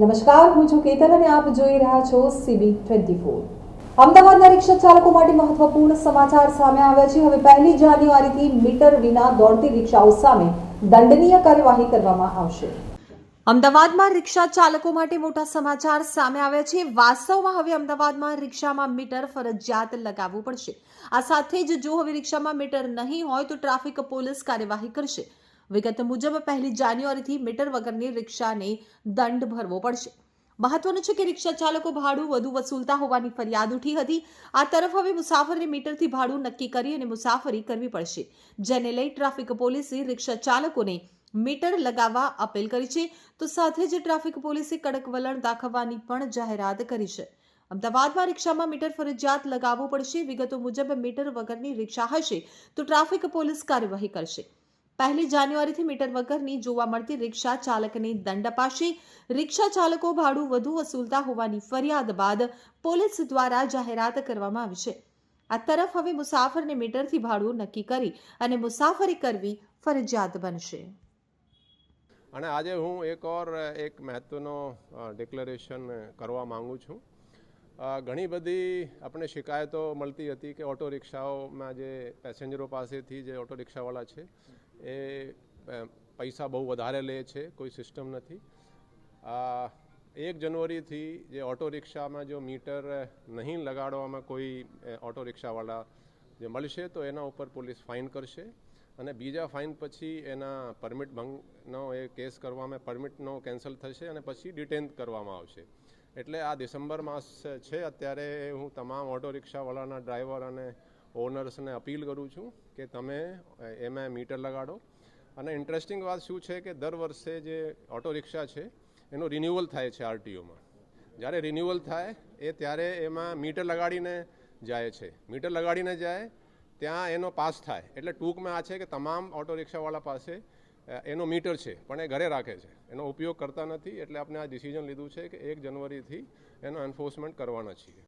નમસ્કાર, હું છું કેતન અને આપ જોઈ રહ્યા છો સીબી ટ્વેન્ટી ફોર અમદાવાદના રિક્ષા ચાલકો માટે મહત્વપૂર્ણ સમાચાર સામે આવ્યા છે. હવે પહેલી જાન્યુઆરીથી મીટર વિના દોડતી રિક્ષાઓ સામે દંડનીય કાર્યવાહી કરવામાં આવશે. અમદાવાદમાં રિક્ષા ચાલકો માટે મોટા સમાચાર સામે આવ્યા છે. વાસ્તવમાં હવે અમદાવાદમાં રિક્ષામાં મીટર ફરજિયાત લગાવવું પડશે. આ સાથે જ જો હવે રિક્ષામાં મીટર નહીં હોય તો ટ્રાફિક પોલીસ કાર્યવાહી કરશે. વિગત મુજબ પહેલી જાન્યુઆરીથી મીટર વગરની રિક્ષાને દંડ ભરવો પડશે. મહત્વનું છે કે રિક્ષા ચાલકો ભાડું વધુ વસૂલતા હોવાની ફરિયાદ ઉઠી હતી. આ તરફ હવે મુસાફરને મીટરથી ભાડું નક્કી કરી અને મુસાફરી કરવી પડશે, જેને લઈ ટ્રાફિક પોલીસે રિક્ષા ચાલકોને મીટર લગાવવા અપીલ કરી છે. તો સાથે જ ટ્રાફિક પોલીસે કડક વલણ દાખવવાની પણ જાહેરાત કરી છે. અમદાવાદમાં રિક્ષામાં મીટર ફરજિયાત લગાવવું પડશે. વિગતો મુજબ મીટર વગરની રિક્ષા હશે તો ટ્રાફિક પોલીસ કાર્યવાહી કરશે. પહેલી જાન્યુઆરીથી મીટર વગરની જોવા મળતી રિક્ષા ચાલકને દંડ અપાશે. રિક્ષા ચાલકો ભાડું વધુ વસૂલતા હોવાની ફરિયાદ બાદ પોલીસ દ્વારા જાહેરાત કરવામાં આવી છે. આ તરફ હવે મુસાફરને મીટરથી ભાડું નક્કી કરી અને મુસાફરી કરવી ફરજિયાત બનશે. અને આજે હું એક ઓર એક મહત્વનો ડિક્લેરેશન કરવા માંગુ છું. ઘણી બધી આપણે શિકાયતો મળતી હતી કે ઓટો રિક્ષાઓમાં જે પેસેન્જરો પાસેથી જે ઓટો રિક્ષાવાળા છે, એ પૈસા બહુ વધારે લે છે, કોઈ સિસ્ટમ નથી. એક જનવરીથી જે ઓટો રિક્ષામાં જો મીટર નહીં લગાડવામાં કોઈ ઓટો રિક્ષાવાળા જે મળશે, તો એના ઉપર પોલીસ ફાઇન કરશે અને બીજા ફાઇન પછી એના પરમિટ ભંગનો એ કેસ કરવામાં, પરમિટનો કેન્સલ થશે અને પછી ડિટેન કરવામાં આવશે. એટલે આ ડિસેમ્બર માસ છે, અત્યારે હું તમામ ઓટો રિક્ષાવાળાના ડ્રાઈવર અને ઓનર્સને અપીલ કરું છું કે તમે એમાં મીટર લગાડો. અને ઇન્ટરેસ્ટિંગ વાત શું છે કે દર વર્ષે જે ઓટો રિક્ષા છે, એનું રિન્યુઅલ થાય છે આરટીઓમાં. જ્યારે રિન્યુઅલ થાય, એ ત્યારે એમાં મીટર લગાડીને જાય છે. મીટર લગાડીને જાય, ત્યાં એનો પાસ થાય. એટલે ટૂંકમાં આ છે કે તમામ ઓટો રિક્ષાવાળા પાસે એનો મીટર છે, પણ એ ઘરે રાખે છે. એનો ઉપયોગ કરતા નથી, એટલે આપણે આ ડિસિઝન લીધું છે કે એક જનવરીથી એનો એન્ફોર્સમેન્ટ કરવાના છીએ.